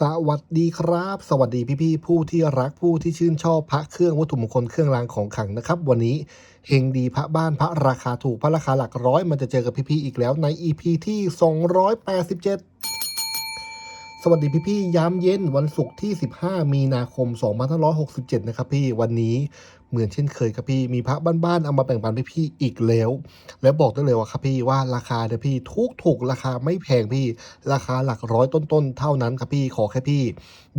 สวัสดีครับ สวัสดีพี่ๆผู้ที่รักผู้ที่ชื่นชอบพระเครื่องวัตถุมงคลเครื่องรางของขลังนะครับ วันนี้เฮงดีพระบ้านพระราคาถูกพระราคาหลักร้อยมันจะเจอกับพี่ๆอีกแล้วใน EP ที่ 287 สวัสดีพี่ๆยามเย็นวันศุกร์ที่ 15 มีนาคม 2567 นะครับพี่วันนี้ เหมือนเช่นเคยครับพี่มีพระบ้านๆเอามาแบ่งปันพี่อีกแล้ว แล้วบอกได้เลยว่าครับพี่ว่าราคาเนี่ยพี่ทุกถูกราคาไม่แพงพี่ ราคาหลักร้อยต้นๆเท่านั้นครับพี่ขอแค่พี่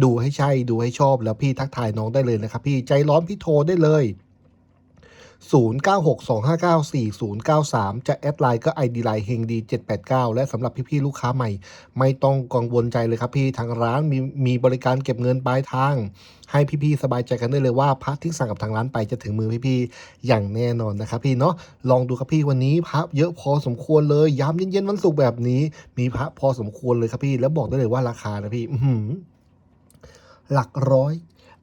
ดูให้ใช่ดูให้ชอบแล้วพี่ทักทายน้องได้เลยนะครับพี่ใจร้อนพี่โทรได้เลย 0962594093 จะแอดไลน์ก็ ID ไลน์เฮงดี789 และสำหรับพี่ๆลูกค้าใหม่ ไม่ต้องกังวลใจเลยครับพี่ทางร้านมีมีบริการเก็บเงินปลายทาง ให้พี่ๆสบายใจกันได้เลยว่าพระที่สั่งกับทางร้านไปจะถึงมือพี่ๆอย่างแน่นอนนะครับพี่เนาะลองดูครับพี่วันนี้พระเยอะพอสมควรเลยยามเย็นๆวันศุกร์แบบนี้ มีพระพอสมควรเลยครับพี่ แล้วบอกได้เลยว่าราคานะพี่หือหลักร้อย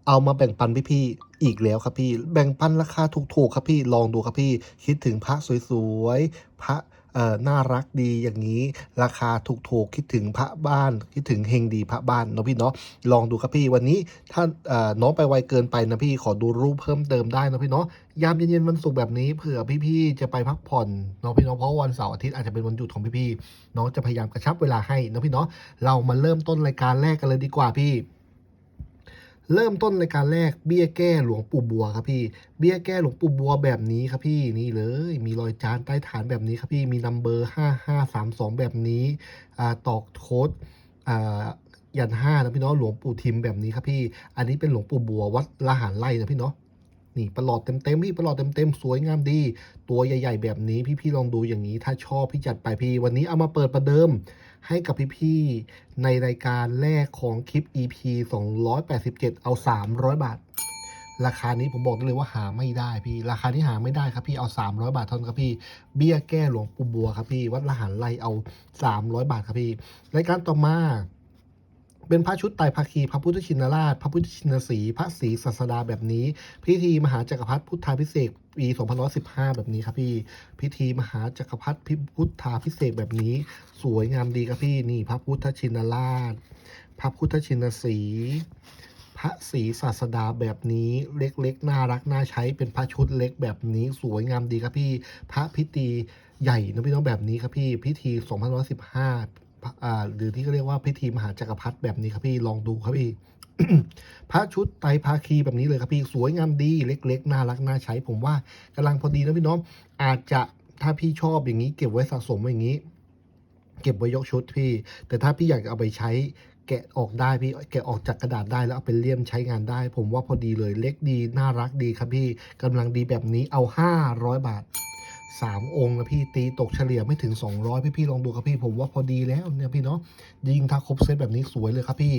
เอามาแบ่งปันพี่ๆอีกแล้วครับพี่ แบ่งปันราคาถูกๆครับพี่ลองดูครับพี่ คิดถึงพระสวยๆพระเอ่อน่ารักดีอย่างนี้ ราคาถูกๆ คิดถึงพระบ้าน คิดถึงเฮงดีพระบ้านเนาะพี่เนาะลองดูครับพี่วันนี้ถ้าเออน้องไปไวเกินไปนะพี่ขอดูรูปเพิ่มเติมได้นะพี่เนาะยามเย็นๆวันศุกร์แบบนี้เผื่อพี่ๆจะไปพักผ่อนเนาะพี่เนาะเพราะวันเสาร์อาทิตย์อาจจะเป็นวันหยุดของพี่ๆน้องจะพยายามกระชับเวลาให้เนาะพี่เนาะเรามาเริ่มต้นรายการแรกกันเลยดีกว่าพี่ เริ่มต้นในการแรกเบี้ยแก้หลวงปู่บัวครับพี่ เบี้ยแก้หลวงปู่บัวแบบนี้ครับพี่นี่เลย มีรอยจานใต้ฐานแบบนี้ครับพี่มีนัมเบอร์ห้าห้าสามสองแบบนี้อ่าตอกโค้ดอ่ายันห้านะพี่เนาะหลวงปู่ทิมแบบนี้ครับพี่ อันนี้เป็นหลวงปู่บัววัดละหารไล่นะพี่เนาะ นี่ประหลอดเต็มๆพี่ประหลอดเต็มๆสวยงามดี ตัวใหญ่ ๆ แบบนี้พี่ๆลองดูอย่างนี้ถ้าชอบพี่จัดไปพี่วันนี้เอามาเปิดประเดิมให้กับพี่ๆในรายการแรกของคลิป EP 287 เอา 300 บาท ราคานี้ผมบอกได้เลยว่าหาไม่ได้พี่ ราคานี้หาไม่ได้ครับพี่เอา 300 บาทเท่านั้นครับพี่ เบี้ยแก้หลวงปู่บัวครับพี่ วัดละหารไร่เอา 300 บาทครับพี่ รายการต่อมา เป็นพระชุดไตรภาคี พระพุทธชินราช พระพุทธชินสี พระศรีศาสดาแบบนี้ พิธีมหาจักรพรรดิพุทธาพิเศษปี2515 แบบนี้ครับพี่ พิธีมหาจักรพรรดิพิพุทธาพิเศษแบบนี้ สวยงามดีครับพี่ นี่ พระพุทธชินราช พระพุทธชินสี พระศรีศาสดาแบบนี้ เล็กๆ น่ารัก น่าใช้ เป็นพระชุดเล็กแบบนี้ สวยงามดีครับพี่ พระพิธีใหญ่นะพี่น้องแบบนี้ครับพี่ พิธี2515 หรือที่เขาเรียกว่าพิธีมหาจักรพรรดิแบบนี้ครับพี่ลองดูครับพี่พระชุดไตรภาคีแบบนี้เลยครับพี่สวยงามดีเล็ก ๆ น่ารักน่าใช้ ผมว่ากำลังพอดีนะพี่น้อง อาจจะถ้าพี่ชอบอย่างนี้ เก็บไว้สะสมอย่างนี้ เก็บไว้ยกชุดพี่ แต่ถ้าพี่อยากเอาไปใช้แกะออกได้พี่แกะออกจากกระดาษได้แล้วเอาไปเลี่ยมใช้งานได้ ผมว่าพอดีเลยเล็กดีน่ารักดีครับพี่กำลังดีแบบนี้เอา 500 บาท สามองค์นะพี่ตีตกเฉลี่ยไม่ถึง 200 พี่พี่ลองดูครับพี่ผมว่าพอดีแล้วเนี่ยพี่เนาะยิงถ้าครบเซตแบบนี้สวยเลยครับพี่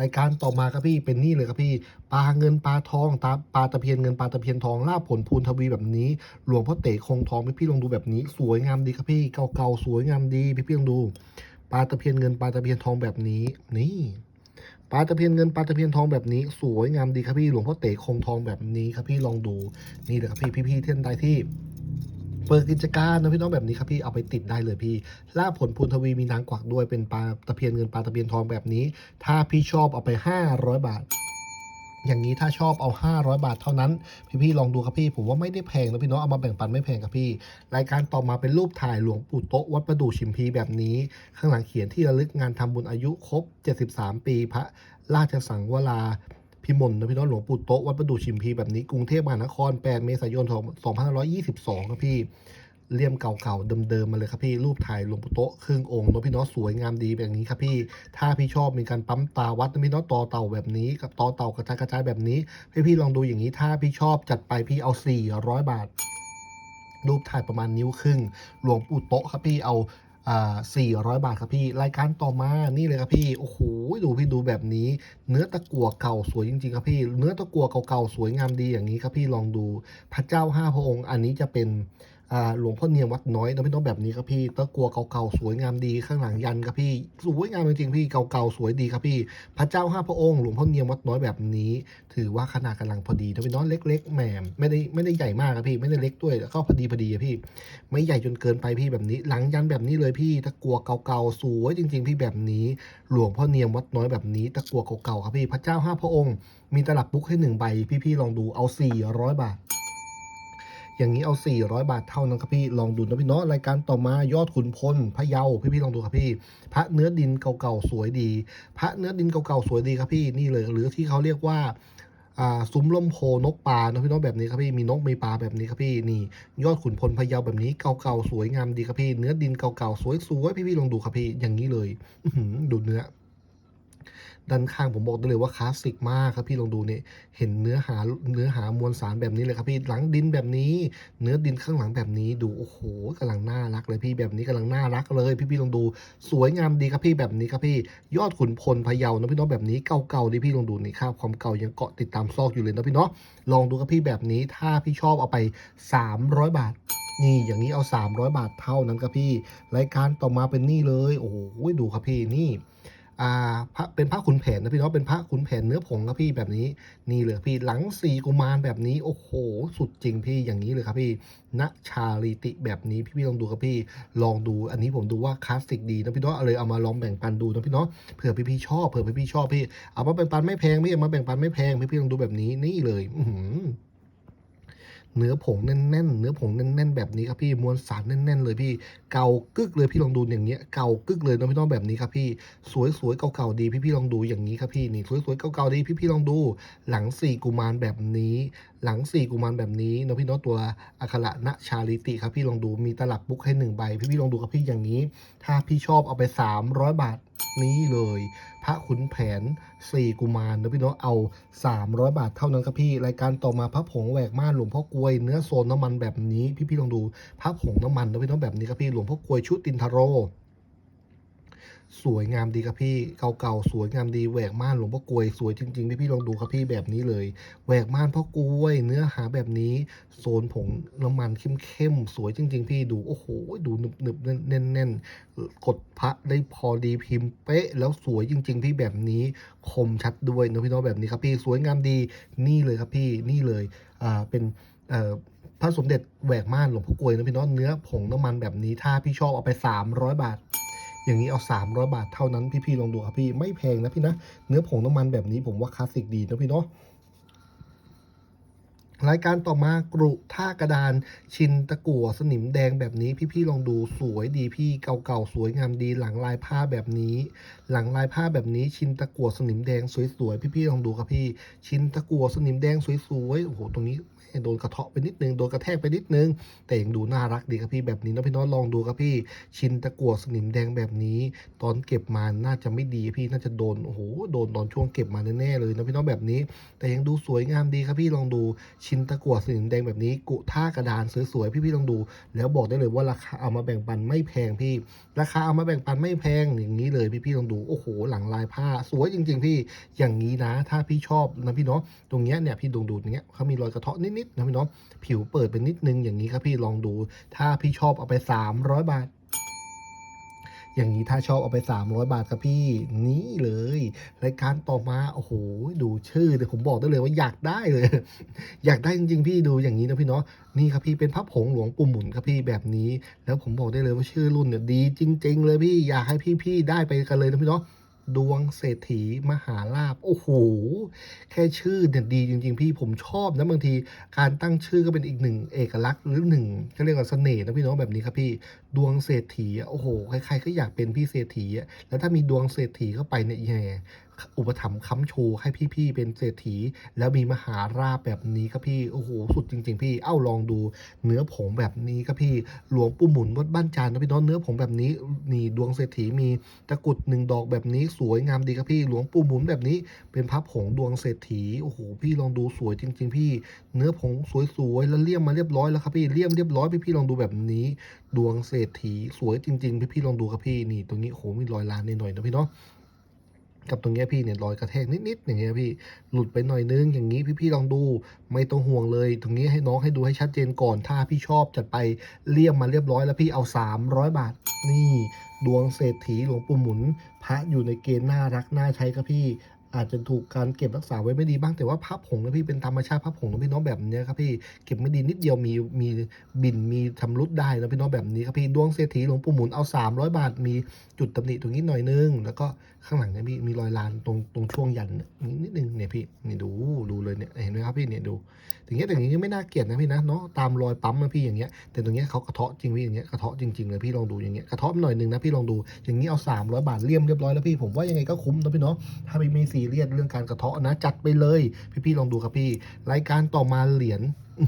รายการต่อมาครับพี่เป็นนี่เลยครับพี่ปลาเงินปลาทองตาปลาตะเพียนเงินปลาตะเพียนทองลาบผลพูนทวีแบบนี้ หลวงพ่อเต๋คงทองพี่พี่ลองดูแบบนี้ สวยงามดีครับพี่เก่าๆสวยงามดีพี่พี่ลองดูปลาตะเพียนเงินปลาตะเพียนทองแบบนี้นี่ปลาตะเพียนเงินปลาตะเพียนทองแบบนี้ สวยงามดีครับพี่หลวงพ่อเต๋คงทองแบบนี้ครับพี่ลองดูนี่เลยครับพี่พี่พี่ๆเท่านใดที่ เปิดกิจการนะพี่น้องแบบนี้ครับพี่เอาไปติดได้เลยพี่ล่าผลพูนทวีมีนางกวักด้วยเป็นปลาตะเพียนเงินปลาตะเพียนทองแบบนี้ ถ้าพี่ชอบเอาไป 500 บาทอย่างนี้ถ้าชอบเอา 500 บาทเท่านั้น พี่ๆลองดูครับพี่ ผมว่าไม่ได้แพงนะพี่น้องเอามาแบ่งปันไม่แพงครับพี่ รายการต่อมาเป็นรูปถ่ายหลวงปู่โต๊ะวัดประดู่ชิมพีแบบนี้ ข้างหลังเขียนที่ระลึกงานทำบุญอายุครบ 73 ปีพระราชสังวรา พิมลนะพี่น้องหลวงปู่โต๊ะวัดประดู่ชิมพีแบบนี้กรุงเทพมหานคร 8 เมษายน 2522 ครับพี่เลี่ยมเก่าๆเดิมๆมาเลยครับพี่รูปถ่ายหลวงปู่โต๊ะครึ่งองค์นะพี่น้องสวยงามดีแบบนี้ครับพี่ถ้าพี่ชอบมีการปั๊มตาวัดนะพี่น้องต่อเต่าแบบนี้กับต่อเต่ากระจายกระจายแบบนี้พี่พี่ลองดูอย่างนี้ถ้าพี่ชอบจัดไปพี่เอา 400 บาทรูปถ่ายประมาณนิ้วครึ่ง หลวงปู่โต๊ะครับพี่เอา 400 บาทครับพี่ รายการต่อมานี่เลยครับพี่โอ้โหดูพี่ดูแบบนี้ เนื้อตะกั่วเก่าสวยจริงๆครับพี่ เนื้อตะกั่วเก่าๆสวยงามดีอย่างนี้ครับพี่ลองดูพระเจ้าห้าพระองค์ อันนี้จะเป็น หลวงพ่อเนียมวัดน้อยนะพี่น้องแบบนี้ครับพี่ตะกัวเก่าๆสวยงามดีข้างหลังยันครับพี่ สวยงามจริงๆพี่เก่าๆสวยดีครับพี่ พระเจ้าห้าพระองค์หลวงพ่อเนียมวัดน้อยแบบนี้ ถือว่าขนาดกำลังพอดีนะพี่น้องเล็ก ๆแหมไม่ได้ไม่ได้ใหญ่มากครับพี่ไม่ได้เล็กด้วยแล้วก็พอดีพอดีอะพี่ ไม่ใหญ่จนเกินไปพี่แบบนี้ หลังยันแบบนี้เลยพี่ตะกัวเก่าๆสวยจริง ๆ พี่แบบนี้ หลวงพ่อเนียมวัดน้อยแบบนี้ ตะกัวเก่าๆครับพี่ พระเจ้าห้าพระองค์ มีตลับบุ๊กให้หนึ่งใบพี่ๆลองดูเอา400บาท อย่างนี้เอา 400 บาทเท่านั้นครับพี่ ลองดูนะพี่เนาะ รายการต่อมายอดขุนพลพะเยา พี่ๆลองดูครับพี่ พระเนื้อดินเก่าๆสวยดี พระเนื้อดินเก่าๆสวยดีครับพี่ นี่เลย หรือที่เขาเรียกว่าซุ้มล่มโพนกปลานะพี่น้องแบบนี้ครับพี่มีนกมีปลาแบบนี้ครับพี่นี่ ยอดขุนพลพะเยาแบบนี้เก่าๆสวยงามดีครับพี่ เนื้อดินเก่าๆสวยๆพี่ๆลองดูครับพี่อย่างนี้เลยดูเนื้อ ด้านข้างผมบอกได้เลยว่าคลาสสิกมากครับพี่ลองดูเนี่ยเห็นเนื้อหาเนื้อหามวลสารแบบนี้เลยครับพี่หลังดินแบบนี้ เนื้อดินข้างหลังแบบนี้ดูโอ้โหกำลังน่ารักเลยพี่แบบนี้กำลังน่ารักเลยพี่พี่ลองดู สวยงามดีครับพี่แบบนี้ครับพี่ยอดขุนพลพะเยานะพี่น้องแบบนี้เก่าๆดิพี่ลองดูนี่ครับความเก่ายังเกาะติดตามซอกอยู่เลยนะพี่เนาะลองดูครับพี่แบบนี้ถ้าพี่ชอบเอาไป 300 บาทนี่อย่างนี้เอา 300 บาทเท่านั้นครับพี่ รายการต่อมาเป็นนี่เลย โอ้โหดูครับพี่นี่ อ่าพระเป็นพระขุนแผนนะพี่เนาะเป็นพระขุนแผนเนื้อผงครับพี่แบบนี้นี่เลยพี่หลังสีกุมารแบบนี้โอ้โหสุดจริงพี่อย่างนี้เลยครับพี่ณชาลิติแบบนี้พี่พี่ลองดูครับพี่ลองดูอันนี้ผมดูว่าคลาสสิกดีนะพี่เนาะเอาเลยเอามาลองแบ่งปันดูนะพี่เนาะเผื่อพี่พี่ชอบเผื่อพี่พี่ชอบพี่เอามาแบ่งปันไม่แพงพี่เอามาแบ่งปันไม่แพงพี่พี่ลองดูแบบนี้นี่เลย อื เนื้อผงแน่นๆ เนื้อผงแน่นๆ แบบนี้ครับพี่มวลสารแน่นๆ เลยพี่ เก่ากึกเลยพี่ลองดูอย่างเงี้ย เก่ากึกเลยนะพี่น้องแบบนี้ครับพี่ สวยๆ เก่าๆ ดีพี่พี่ลองดูอย่างนี้ครับพี่ นี่สวยๆ เก่าๆ ดีพี่พี่ลองดู หลังสี่กุมารแบบนี้ หลังสี่กุมารแบบนี้นะพี่น้องตัวอัคระณชาลิติครับพี่ลองดู มีตลับบุ๊กให้หนึ่งใบ พี่พี่ลองดูครับพี่อย่างนี้ ถ้าพี่ชอบเอาไป 300 บาท นี้เลย พระขุนแผนสี่กุมารนะพี่น้องเอา 300 บาทเท่านั้นครับพี่ รายการต่อมาพระผงแหวกม่านหลวงพ่อกลวยเนื้อโซนน้ำมันแบบนี้พี่พี่ลองดูพระผงน้ำมันนะพี่น้องแบบนี้ครับพี่หลวงพ่อกลวยชุดตินทาโร สวยงามดีครับพี่ เก่าๆ สวยงามดีแหวกม่านหลวงพ่อกลวยสวยจริงๆพี่พี่ลองดูครับพี่แบบนี้เลยแหวกม่านพ่อกลวย เนื้อหาแบบนี้โซนผงน้ำมันเข้มๆ สวยจริง ๆ พี่ดูโอ้โหดูหนึบๆแน่นๆกดพระได้พอดีพิมพ์เป๊ะ แล้วสวยจริง ๆ พี่แบบนี้คมชัดด้วยนะพี่น้องแบบนี้ครับพี่สวยงามดีนี่เลยครับพี่นี่เลยอ่าเป็นอ่อพระสมเด็จแหวกม่านหลวงพ่อกลวยนะพี่น้องเนื้อผงน้ำมันแบบนี้ถ้าพี่ชอบเอาไป 300 บาท อย่างนี้เอา 300 บาทเท่านั้นพี่ๆลองดูครับพี่ไม่แพงนะพี่นะเนื้อผงน้ำมันแบบนี้ผมว่าคลาสสิกดีนะพี่เนาะ รายการต่อมากรุท่ากระดานชินตะกั่วสนิมแดงแบบนี้พี่ๆลองดูสวยดีพี่เก่าๆสวยงามดีหลังลายผ้าแบบนี้ หลังลายผ้าแบบนี้ชินตะกั่วสนิมแดงสวยๆพี่ๆลองดูครับพี่ ชินตะกั่วสนิมแดงสวยๆโอ้โหตรงนี้โดนกระเทาะไปนิดนึงโดนกระแทกไปนิดนึง แต่ยังดูน่ารักดีครับพี่แบบนี้นะพี่น้องลองดูครับพี่ ชินตะกั่วสนิมแดงแบบนี้ ตอนเก็บมาน่าจะไม่ดีพี่น่าจะโดนโอ้โหโดนตอนช่วงเก็บมาแน่ๆเลยนะพี่น้องแบบนี้ แต่ยังดูสวยงามดีครับพี่ลองดูชชินตะกั่วสนิมแดงแบบนี้ กุท่ากระดานสวยๆพี่ๆลองดู แล้วบอกได้เลยว่าราคาเอามาแบ่งปันไม่แพงพี่ ราคาเอามาแบ่งปันไม่แพงอย่างนี้เลยพี่ๆลองดูโอ้โห หลังลายผ้า สวยจริง ๆ พี่อย่างนี้นะ ถ้าพี่ชอบนะพี่เนาะตรงเนี้ยเนี่ยพี่ดูดูอย่างเงี้ยเขามีรอยกระเทาะนิดๆนะพี่เนาะผิวเปิดเป็นนิดนึงอย่างนี้ครับพี่ลองดู ถ้าพี่ชอบเอาไป 300 บาท อย่างนี้ถ้าชอบเอาไป 300 บาทครับพี่นี่เลยรายการต่อมาโอ้โหดูชื่อเดี๋ยวผมบอกได้เลยว่าอยากได้เลย อยากได้จริงๆพี่ดูอย่างนี้นะพี่เนาะนี่ครับพี่เป็นพับผงหลวงปู่หมุนครับพี่แบบนี้ แล้วผมบอกได้เลยว่าชื่อรุ่นเนี่ยดีจริง ๆ เลยพี่อยากให้พี่ๆได้ไปกันเลยนะพี่เนาะ ดวงเศรษฐีมหาลาภโอ้โห แค่ชื่อเนี่ยดีจริง ๆ พี่ผมชอบนะบางที การตั้งชื่อก็เป็นอีกหนึ่งเอกลักษณ์หรือหนึ่งเขาเรียกว่าเสน่ห์นะพี่น้องแบบนี้ครับพี่ดวงเศรษฐีโอ้โหใครๆก็อยากเป็นพี่เศรษฐีแล้วถ้ามีดวงเศรษฐีเข้าไปเนี่ยแย่ อุปถัมภ์ค้ำชูให้พี่ๆเป็นเศรษฐี แล้วมีมหาราแบบนี้ครับพี่โอ้โหสุดจริง ๆ พี่เอ้าลองดู เนื้อผงแบบนี้ครับพี่หลวงปู่หมุนวัดบ้านจานนะพี่น้องเนื้อผงแบบนี้นี่ดวงเศรษฐีมีตะกรุดหนึ่งดอกแบบนี้สวยงามดีครับพี่ หลวงปู่หมุนแบบนี้ เป็นพระผงดวงเศรษฐีโอ้โหพี่ลองดูสวยจริง ๆ พี่ เนื้อผงสวยๆแล้วเลี่ยมมาเรียบร้อยแล้วครับพี่เลี่ยมเรียบร้อยพี่พี่ๆลองดูแบบนี้ ดวงเศรษฐีสวยจริง ๆ พี่พี่ๆลองดูครับพี่นี่ตรงนี้โอ้โหมีรอยลานนิดหน่อยนะพี่เนาะ กับตรงเนี้ยพี่เนี่ยรอยกระแทกนิดๆอย่างเงี้ยพี่หลุดไปหน่อยนึงอย่างนี้พี่ๆลองดูไม่ต้องห่วงเลย ตรงนี้ให้น้องให้ดูให้ชัดเจนก่อน ถ้าพี่ชอบจัดไปเลี่ยมมาเรียบร้อยแล้วพี่เอา 300 บาท นี่ ดวงเศรษฐีหลวงปู่หมุน พระอยู่ในเกณฑ์น่ารักน่าใช้ครับพี่ อาจจะถูกการเก็บรักษาไว้ไม่ดีบ้างแต่ว่าพับผงนะพี่เป็นธรรมชาติพับผงนะพี่น้องแบบนี้ครับพี่เก็บไม่ดีนิดเดียวมีมีบินมีทำรุดได้นะพี่น้องแบบนี้ครับพี่ดวงเศรษฐีหลวงปู่หมุนเอา 300 บาท มีจุดตำหนิตรงนี้หน่อยนึง แล้วก็ข้างหลังเนี่ยพี่มีรอยลานตรงตรงช่วงยันนิดนึงเนี่ยพี่นี่ดูดูเลยเนี่ยเห็นไหมครับพี่เนี่ยดู อย่างเงี้ยแต่อย่างเงี้ยไม่น่าเกลียดนะพี่นะเนาะตามรอยปั๊มนะพี่อย่างเงี้ยแต่ตรงเนี้ยเขากระเทาะจริงพี่อย่างเงี้ยกระเทาะจริงๆเลยพี่ลองดูอย่างเงี้ยกระเทาะหน่อยนึงนะพี่ลองดูอย่างงี้เอา 300 บาทเลี่ยมเรียบร้อยแล้วพี่ผมว่ายังไงก็คุ้มนะพี่เนาะถ้าไม่มีซีเรียสเรื่องการกระเทาะนะจัดไปเลย พี่ๆลองดูครับพี่ รายการต่อมาเหรียญอื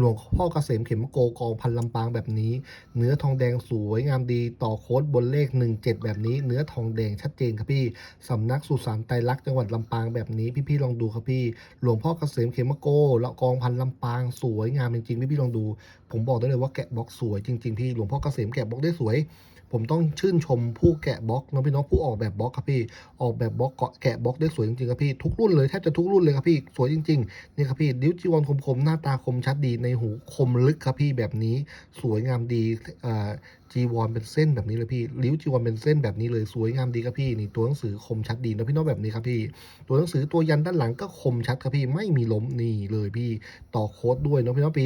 หลวงพ่อเกษมเข็มโกกองพันลำปางแบบนี้ เนื้อทองแดงสวยงามดีต่อโค้ดบนเลข 17 แบบนี้ เนื้อทองแดงชัดเจนครับพี่สำนักสุสานไตรลักษณ์จังหวัดลำปางแบบนี้พี่ๆลองดูครับพี่ หลวงพ่อเกษมเขมโกและกองพันลำปางสวยงามจริงๆพี่ๆลองดู ผมบอกได้เลยว่าแกะบล็อกสวยจริงๆพี่หลวงพ่อเกษมแกะบล็อกได้สวย ผมต้องชื่นชมผู้แกะบล็อกน้องพี่น้องผู้ออกแบบบล็อกครับพี่ออกแบบบล็อกเกาะแกะบล็อกได้สวยจริงๆครับพี่ทุกรุ่นเลยแทบจะทุกรุ่นเลยครับพี่สวยจริงๆนี่ครับพี่ดิ้วจีวรคมๆหน้าตาคมชัดดีในหูคมลึกครับพี่แบบนี้สวยงามดีอ่า จีวรเป็นเส้นแบบนี้เลยพี่ริ้วจีวรเป็นเส้นแบบนี้เลยสวยงามดีครับพี่นี่ตัวหนังสือคมชัดดีนะพี่น้องแบบนี้ครับพี่ ตัวหนังสือตัวยันด้านหลังก็คมชัดครับพี่ไม่มีล้มนี่เลยพี่ต่อโค้ดด้วยนะพี่น้องปี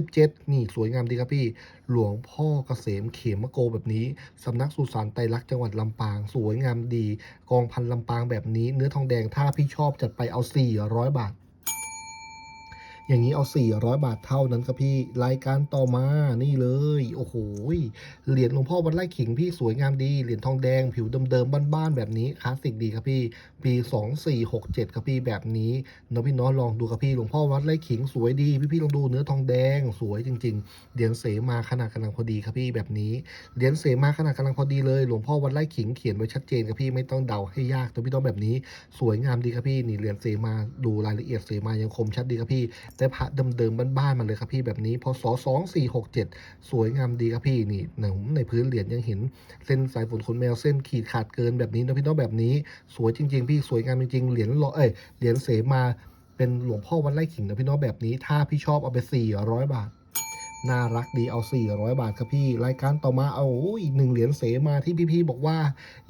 2517 นี่สวยงามดีครับพี่ หลวงพ่อเกษมเขมโกแบบนี้สำนักสุสานไตรลักษณ์จังหวัดลำปาง สวยงามดี กองพันลำปางแบบนี้ เนื้อทองแดงถ้าพี่ชอบจัดไปเอา 400 บาท อย่างนี้เอา 400 บาทเท่านั้นครับพี่ รายการต่อมา นี่เลย โอ้โห เหรียญหลวงพ่อวัดไร่ขิงพี่สวยงามดี เหรียญทองแดงผิวเดิมๆบ้านๆแบบนี้คลาสสิกดีครับพี่ ปี 2467ครับพี่แบบนี้เนาะพี่น้องลองดูครับพี่ หลวงพ่อวัดไร่ขิงสวยดี พี่ๆลองดูเนื้อทองแดงสวยจริง ๆ เหรียญเสมาขนาดกำลังพอดีครับพี่แบบนี้ เหรียญเสมาขนาดกำลังพอดีเลย หลวงพ่อวัดไร่ขิงเขียนไว้ชัดเจนครับพี่ไม่ต้องเดาให้ยากตัวพี่น้องแบบนี้ สวยงามดีครับพี่นี่เหรียญเสมาดูรายละเอียดเสมายังคมชัดดีครับพี่ได้พระเดิมๆบ้านๆมาเลยครับพี่แบบนี้พศสองสี่หกเจ็ดสวยงามดีครับพี่นี่หนในพื้นเหรียญยังเห็นเส้นสายฝนขนแมวเส้นขีดขาดเกินแบบนี้นะพี่น้องแบบนี้ สวยจริง ๆ พี่สวยงามจริงๆเหรียญรอเอ้ยเหรียญเสมาเป็นหลวงพ่อวัดไร่ขิงนะพี่น้องแบบนี้ ถ้าพี่ชอบเอาไปสี่ร้อยบาท น่ารักดีเอา 400 บาทครับพี่ รายการต่อมาเอาอีกหนึ่งเหรียญเสมาที่พี่ๆบอกว่า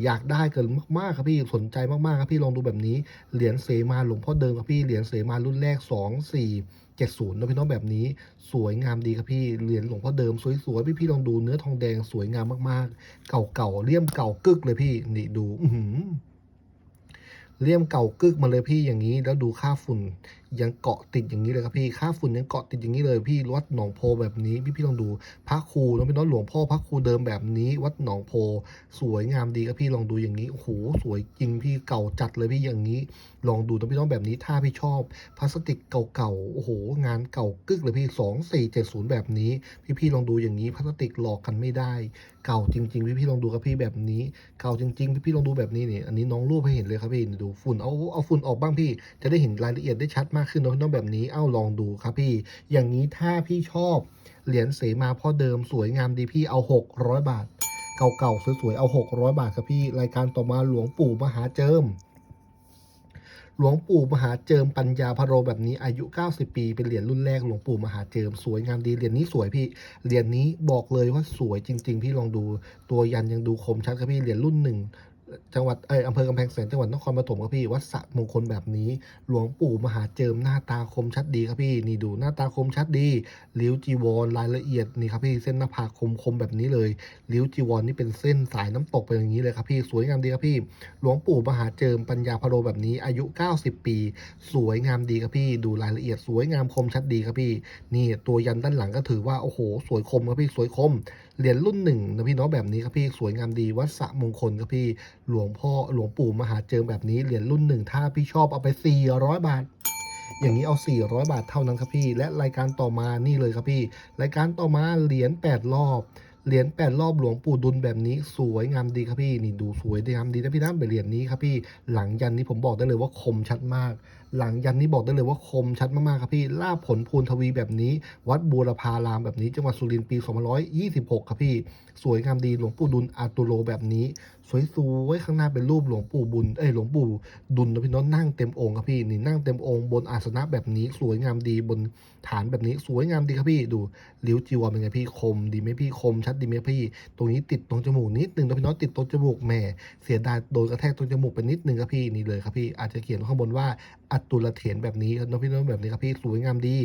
อยากได้เกินมากๆครับพี่สนใจมากๆครับพี่ลองดูแบบนี้เหรียญเสมาหลวงพ่อเดิมครับพี่เหรียญเสมารุ่นแรก 2 4 70นะพี่น้องแบบนี้สวยงามดีครับพี่เหรียญหลวงพ่อเดิมสวยๆพี่ๆลองดูเนื้อทองแดงสวยงามมากๆ เก่าๆเลี่ยมเก่ากึกเลยพี่นี่ดู อืเลี่ยมเก่ากึกมาเลยพี่อย่างนี้แล้วดูค่าฝุ่น ยังเกาะติดอย่างนี้เลยครับพี่ค่าฝุ่นยังเกาะติดอย่างนี้เลย พี่วัดหนองโพแบบนี้พี่พี่ลองดูพระครูแล้วเป็นน้องหลวงพ่อพระครูเดิมแบบนี้ วัดหนองโพ สวยงามดีครับพี่ลองดูอย่างนี้โอ้โหสวยจริงพี่เก่าจัดเลยพี่อย่างนี้ ลองดูนะพี่น้องแบบนี้ถ้าพี่ชอบพลาสติกเก่าๆโอ้โห งานเก่ากึกเลยพี่สองสี่เจ็ดศูนย์แบบนี้ พี่พี่ลองดูอย่างนี้พลาสติกหลอกกันไม่ได้ เก่าจริง ๆ พี่พี่ลองดูครับพี่แบบนี้ เก่าจริงๆพี่พี่ลองดูแบบนี้นี่อันนี้น้องรูปให้เห็นเลยครับพี่นี่ดูฝุ่นเอาเอาฝุ่นออกบ้างพี่จะได้เห็นรายละเอียดได้ชัดมากขึ้นเนอะน้องแบบนี้เอ้าลองดูครับพี่ อย่างนี้ถ้าพี่ชอบเหรียญเสมาพ่อเดิมสวยงามดีพี่เอา600บาท เก่าๆสวยๆเอา 600 บาทครับพี่ รายการต่อมาหลวงปู่มหาเจิมหลวงปู่มหาเจิมปัญญาพโรแบบนี้อายุ 90 ปี เป็นเหรียญรุ่นแรกหลวงปู่มหาเจิมสวยงามดีเหรียญนี้สวยพี่เหรียญนี้บอกเลยว่าสวยจริง ๆ พี่ลองดูตัวยันยังดูคมชัดครับพี่เหรียญรุ่นหนึ่ง จังหวัดเอออำเภอกำแพงแสนจังหวัดนครปฐมครับพี่วัดสะมงคลแบบนี้ หลวงปู่มหาเจิมหน้าตาคมชัดดีครับพี่นี่ดูหน้าตาคมชัดดีริ้วจีวรรายละเอียดนี่ครับพี่เส้นหน้าผากคมคมแบบนี้เลยริ้วจีวรนี่เป็นเส้นสายน้ำตกเป็นอย่างนี้เลยครับพี่สวยงามดีครับพี่ หลวงปู่มหาเจิมปัญญาพโรแบบนี้อายุ 90 ปี สวยงามดีครับพี่ดูรายละเอียดสวยงามคมชัดดีครับพี่ นี่ตัวยันด้านหลังก็ถือว่าโอ้โห สวยคมครับพี่สวยคม เหรียญรุ่นหนึ่งนะพี่เนาะแบบนี้ครับพี่สวยงามดีวัดสระมงคลครับพี่หลวงพ่อหลวงปู่มหาเจิมแบบนี้เหรียญรุ่นหนึ่งถ้าพี่ชอบเอาไป 400 บาทอย่างนี้เอา 400 บาทเท่านั้นครับพี่ และรายการต่อมานี่เลยครับพี่ รายการต่อมาเหรียญ8รอบ เหรียญแปดรอบหลวงปู่ดุลแบบนี้สวยงามดีครับพี่นี่ดูสวยดีงามดีนะพี่นะเหรียญนี้ครับพี่หลังยันนี้ผมบอกได้เลยว่าคมชัดมาก หลังยันนี้บอกได้เลยว่าคมชัดมากๆครับพี่ลาบผลพูนทวีแบบนี้ วัดบูรพารามแบบนี้จังหวัดสุรินทร์ปี 2526 ครับพี่ สวยงามดีหลวงปู่ดุลอาตุโลแบบนี้ สวยๆข้างหน้าเป็นรูปหลวงปู่บุญเอ้ยหลวงปู่ดุลนะพี่น้องนั่งเต็มองค์ครับพี่นี่นั่งเต็มองค์บนอาสนะแบบนี้สวยงามดีบนฐานแบบนี้สวยงามดีครับพี่ดูริ้วจีวรเป็นไงพี่คม ดีไหมพี่คม ชัดดีไหมพี่ ตรงนี้ติดตรงจมูกนิดนึงนะพี่น้องติดตรงจมูกแหม่เสียดายโดนกระแทกตรงจมูกไปนิดนึงครับพี่นี่เลยครับพี่อาจจะเขียนข้างบนว่าอัตุลเถียนแบบนี้นพี่น้องแบบนี้ครับพี่สวยงามดี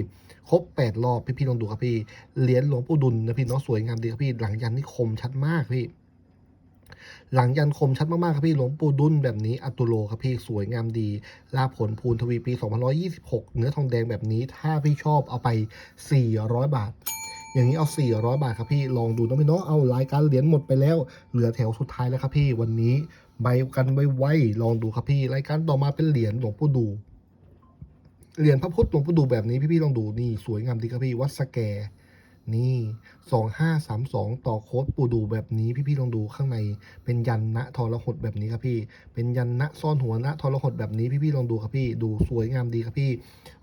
ครบแปดรอบพี่พี่ลองดูครับพี่เหรียญหลวงปู่ดุลนะพี่น้องสวยงามดีครับพี่หลังยันนี่คมชัดมากพี่ หลังยันคมชัดมากๆครับพี่หลวงปู่ดุลแบบนี้อัตุโลครับพี่สวยงามดีลาผลภูนทวีปี 2126 เนื้อทองแดงแบบนี้ถ้าพี่ชอบเอาไป 400 บาท อย่างนี้เอา 400 บาทครับพี่ลองดูนะพี่เน้องเอารายการเหรียญหมดไปแล้ว เหลือแถวสุดท้ายแล้วครับพี่วันนี้ใบกันไวๆลองดูครับพี่รายการต่อมาเป็นเหรียญหลวงปู่ดูเหรียญพระพุทธหลวงปู่ดูแบบนี้พี่ๆลองดูนี่สวยงามดีครับพี่วัดสแก นี่สองห้าสามสองต่อโค้ดปูดูแบบนี้พี่ๆลองดูข้างในเป็นยันนะทรหดแบบนี้ครับพี่ เป็นยันนะซ่อนหัวนะทรหดแบบนี้พี่ๆลองดูครับพี่ดูสวยงามดีครับพี่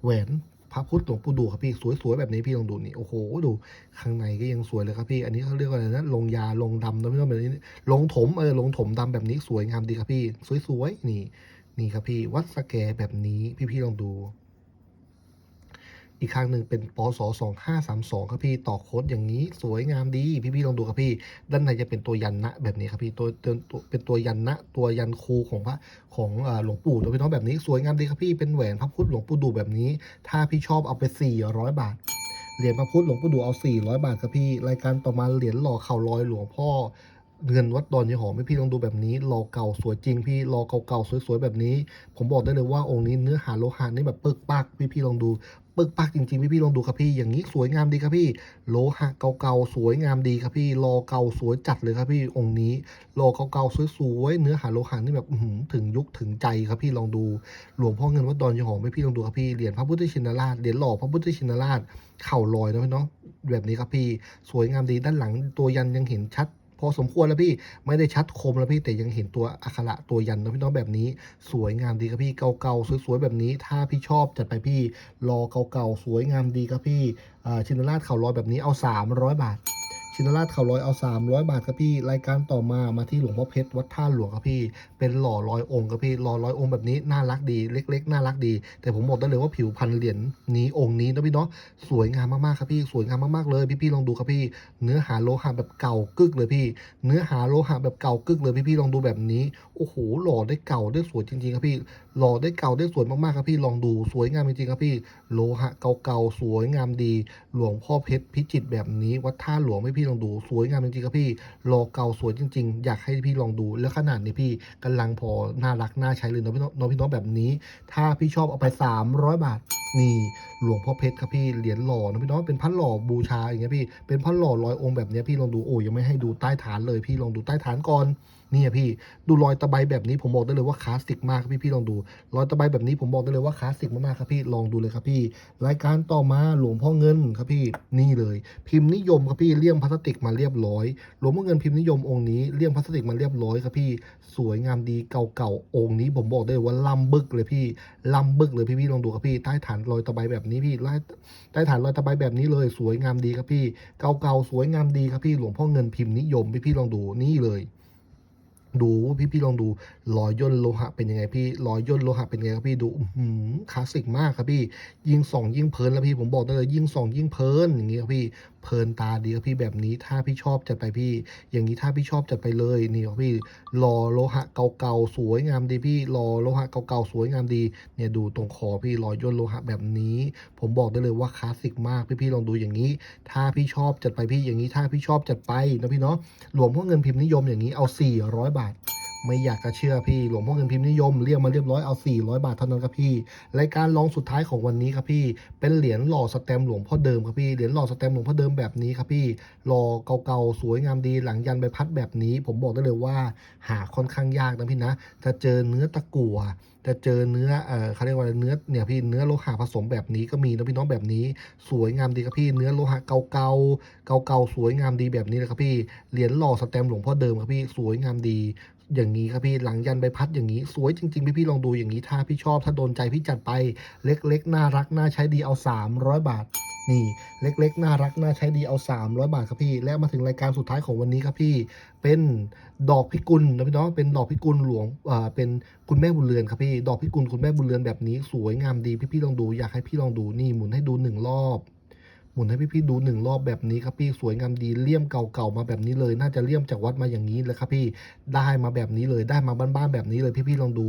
แหวนพระพุทธหลวงปู่ดูครับพี่สวยๆแบบนี้พี่ลองดูนี่โอ้โหดูข้างในก็ยังสวยเลยครับพี่ อันนี้เขาเรียกว่าอะไรนะลงยาลงดำนะพี่น้องแบบนี้ลงถมเออลงถมดำแบบนี้สวยงามดีครับพี่ สวยๆนี่ นี่ครับพี่วัดสแกแบบนี้พี่ๆลองดู อีกครั้งหนึ่งเป็นปศ2532ครับพี่ต่อโค้ดอย่างนี้สวยงามดี พี่ๆลองดูครับพี่ ด้านในจะเป็นตัวยันนะแบบนี้ครับพี่ตัวตัวเป็นตัวยันนะตัวยันครูของพระของหลวงปู่ตัวพี่น้องแบบนี้สวยงามดีครับพี่เป็นแหวนพระพุทธหลวงปู่ดูแบบนี้ ถ้าพี่ชอบเอาไป 400 บาทเหรียญพระพุทธหลวงปู่ดูเอา 400 บาทครับพี่รายการต่อมาเหรียญหล่อเข่าลอยหลวงพ่อเงินวัดดอนยี่หอมไม่พี่ลองดูแบบนี้รอเก่าสวยจริงพี่รอเก่าๆสวยๆแบบนี้ ผมบอกได้เลยว่าองค์นี้เนื้อหาโลหะนี่แบบปึกปักพี่พี่ๆลองดู ปึกปักจริงๆพี่พี่ๆลองดูครับพี่อย่างนี้สวยงามดีครับพี่ โลหะเก่าๆสวยงามดีครับพี่รอเก่าสวยจัดเลยครับพี่องค์นี้รอเก่าๆสวยๆเนื้อหาโลหะนี่แบบถึงยุคถึงใจครับพี่ลองดูหลวงพ่อเงินวัดดอนยหอมไม่พี่ลองดูครับพี่เหรียญพระพุทธชินราชเหรียญหล่อพระพุทธชินราชเข่าลอยนะพี่เนาะแบบนี้ครับพี่สวยงามดีด้านหลังตัวยันยังเห็นชัด พอสมควรแล้วพี่ไม่ได้ชัดคมแล้วพี่แต่ยังเห็นตัวอักขระตัวยันนะพี่น้องแบบนี้ สวยงามดีครับพี่เก่าๆสวยๆแบบนี้ ถ้าพี่ชอบจัดไปพี่รอเก่าๆสวยงามดีครับพี่ชินราชเข่าร้อยแบบนี้เอา 300 บาท ชินราชเขาร้อยเอา 300 บาทครับพี่ รายการต่อมามาที่หลวงพ่อเพชรวัดท่าหลวงครับพี่ เป็นหล่อร้อยองค์ครับพี่หล่อร้อยองค์แบบนี้น่ารักดีเล็ก ๆ น่ารักดี แต่ผมบอกได้เลยว่าผิวพันเหรียญนี้องค์นี้นะพี่เนาะสวยงามมากๆครับพี่สวยงามมากๆเลยพี่ๆลองดูครับพี่ เนื้อหาโลหะแบบเก่ากึกเลยพี่ เนื้อหาโลหะแบบเก่ากึกเลยพี่ๆลองดูแบบนี้โอ้โหหล่อได้เก่าได้สวยจริงๆครับพี่ หล่อได้เก่าได้สวยมากๆครับพี่ลองดูสวยงามจริงๆครับพี่โลหะเก่าๆสวยงามดี หลวงพ่อเพชรพิจิตแบบนี้ วัดท่าหลวงให้พี่ลองดู สวยงามจริงๆครับพี่หล่อเก่าสวยจริง ๆ อยากให้พี่ลองดู แล้วขนาดนี้พี่กำลังพอน่ารักน่าใช้เลยน้องพี่น้องพี่น้องแบบนี้ ถ้าพี่ชอบเอาไป 300 บาทนี่หลวงพ่อเพชรครับพี่เหรียญหล่อนะพี่น้องเป็นพันหล่อบูชาอย่างเงี้ยพี่เป็นพันหล่อร้อยองค์แบบเนี้ยพี่ลองดูโอ้ยังไม่ให้ดูใต้ฐานเลยพี่ลองดูใต้ฐานก่อน เนี่ยพี่ดูรอยตะไบแบบนี้ผมบอกได้เลยว่าคลาสสิกมากครับพี่พี่ลองดู รอยตะไบแบบนี้ผมบอกได้เลยว่าคลาสสิกมากๆครับพี่ลองดูเลยครับพี่ รายการต่อมาหลวงพ่อเงินครับพี่นี่เลย พิมพ์นิยมครับพี่เลี่ยมพลาสติกมาเรียบร้อยหลวงพ่อเงินพิมพ์นิยมองค์นี้เลี่ยมพลาสติกมาเรียบร้อยครับพี่ สวยงามดีเก่าๆองค์นี้ผมบอกได้เลยว่าล้ำบึกเลยพี่ล้ำบึกเลยพี่พี่ลองดูครับพี่ใต้ฐานรอยตะไบแบบนี้พี่ใต้ใต้ฐานรอยตะไบแบบนี้เลย สวยงามดีครับพี่ เก่าๆสวยงามดีครับพี่หลวงพ่อเงินพิมพ์นิยมพี่พี่ลองดูนี่เลย ดูพี่พี่ลองดูรอยย่นโลหะเป็นยังไงพี่รอยย่นโลหะเป็นยังไงครับพี่ดูหืมคลาสสิกมากครับพี่ ยิ่งส่องยิ่งเพลินแล้วพี่ผมบอกได้เลยยิ่งส่องยิ่งเพลินอย่างนี้ครับพี่ เพลินตาดีครับพี่แบบนี้ถ้าพี่ชอบจัดไปพี่ อย่างนี้ถ้าพี่ชอบจัดไปเลยนี่ครับพี่รอโลหะเก่าๆสวยงามดีพี่รอโลหะเก่าๆสวยงามดีเนี่ยดูตรงคอพี่รอยย่นโลหะแบบนี้ ผมบอกได้เลยว่าคลาสสิกมากพี่พี่ลองดูอย่างนี้ ถ้าพี่ชอบจัดไปพี่อย่างนี้ถ้าพี่ชอบจัดไปนะพี่เนาะหลวงพ่อเงินพิมพ์นิยมอย่างนี้เอา 400 บาท ไม่อยากจะเชื่อพี่หลวงพ่อเงินพิมพ์นิยมเรียกมาเรียบร้อยเอา 400 บาทเท่านั้นครับพี่รายการรองสุดท้ายของวันนี้ครับพี่ เป็นเหรียญหล่อสแตมหลวงพ่อเดิมครับพี่เหรียญหล่อสแตมหลวงพ่อเดิมแบบนี้ครับพี่หล่อเก่าๆสวยงามดีหลังยันใบพัดแบบนี้ ผมบอกได้เลยว่าหาค่อนข้างยากนะพี่นะจะเจอเนื้อตะกั่วจะเจอเนื้อเอ่อเขาเรียกว่าเนื้อเนี่ยพี่เนื้อโลหะผสมแบบนี้ก็มีนะพี่น้องแบบนี้ สวยงามดีครับพี่ เนื้อโลหะเก่าๆเก่าๆสวยงามดีแบบนี้เลยครับพี่เหรียญหล่อสแตมหลวงพ่อเดิมครับพี่สวยงามดี อย่างนี้ครับพี่หลังยันใบพัดอย่างนี้ สวยจริง ๆ พี่ๆลองดูอย่างนี้ถ้าพี่ชอบถ้าโดนใจพี่จัดไปเล็กๆ น่ารักน่าใช้ดีเอา 300 บาท นี่เล็กๆ น่ารักน่าใช้ดีเอา 300 บาทครับพี่ และมาถึงรายการสุดท้ายของวันนี้ครับพี่เป็นดอกพิกุลนะพี่น้องเป็นดอกพิกุลหลวงอ่าเป็นคุณแม่บุญเรือนครับพี่ ดอกพิกุลคุณแม่บุญเรือนแบบนี้สวยงามดีพี่ๆลองดูอยากให้พี่ลองดูนี่หมุนให้ดูหนึ่งรอบ มุนให้พี่ๆดูหนึ่งรอบแบบนี้ครับพี่สวยงามดีเลี่ยมเก่าๆมาแบบนี้เลย น่าจะเลี่ยมจากวัดมาอย่างนี้เลยครับพี่ได้มาแบบนี้เลยได้มาบ้านๆแบบนี้เลยพี่ๆลองดู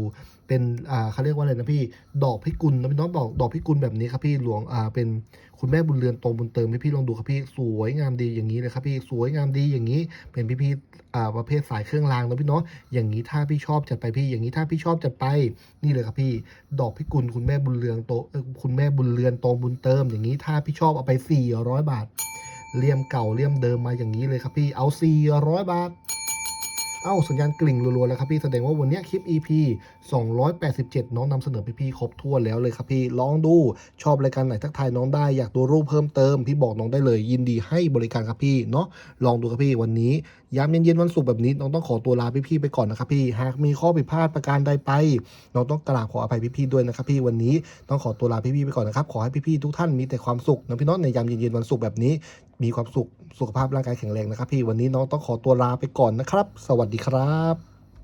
เป็นอ่าเขาเรียกว่าอะไรนะพี่ดอกพิกุลนะพี่น้องบอกดอกพิกุลแบบนี้ครับพี่หลวงอ่าเป็นคุณแม่บุญเรือนโตบุญเติมพี่ๆลองดูครับพี่สวยงามดีอย่างนี้เลยครับพี่สวยงามดีอย่างนี้ เป็นพี่ๆอ่าประเภทสายเครื่องรางนะพี่เนาะอย่างนี้ถ้าพี่ชอบจัดไปพี่อย่างนี้ถ้าพี่ชอบจัดไปนี่เลยครับพี่ ดอกพิกุลคุณแม่บุญเรือนโตคุณแม่บุญเรือนโตบุญเติม อย่างนี้ถ้าพี่ชอบเอาไป400บาทเลี่ยมเก่าเลี่ยมเดิมมาอย่างนี้เลยครับพี่เอา400บาท เอ้าสัญญาณกลิ่งรัวๆแล้วครับพี่แสดงว่าวันนี้คลิป EP 287 น้องนำเสนอพี่ๆครบถ้วแล้วเลยครับพี่ลองดูชอบรายการไหนทักทายน้องได้อยากดูรูปเพิ่มเติมพี่บอกน้องได้เลยยินดีให้บริการครับพี่เนาะลองดูครับพี่วันนี้ ยามเย็นๆวันศุกร์แบบนี้น้องต้องขอตัวลาพี่ๆไปก่อนนะครับพี่ หากมีข้อผิดพลาดประการใดไป น้องต้องกราบขออภัยพี่ๆด้วยนะครับพี่วันนี้ต้องขอตัวลาพี่ๆไปก่อนนะครับ ขอให้พี่ๆทุกท่านมีแต่ความสุขนะพี่น้องในยามเย็นๆวันศุกร์แบบนี้ มีความสุขสุขภาพร่างกายแข็งแรงนะครับพี่วันนี้น้องต้องขอตัวลาไปก่อนนะครับ สวัสดีครับ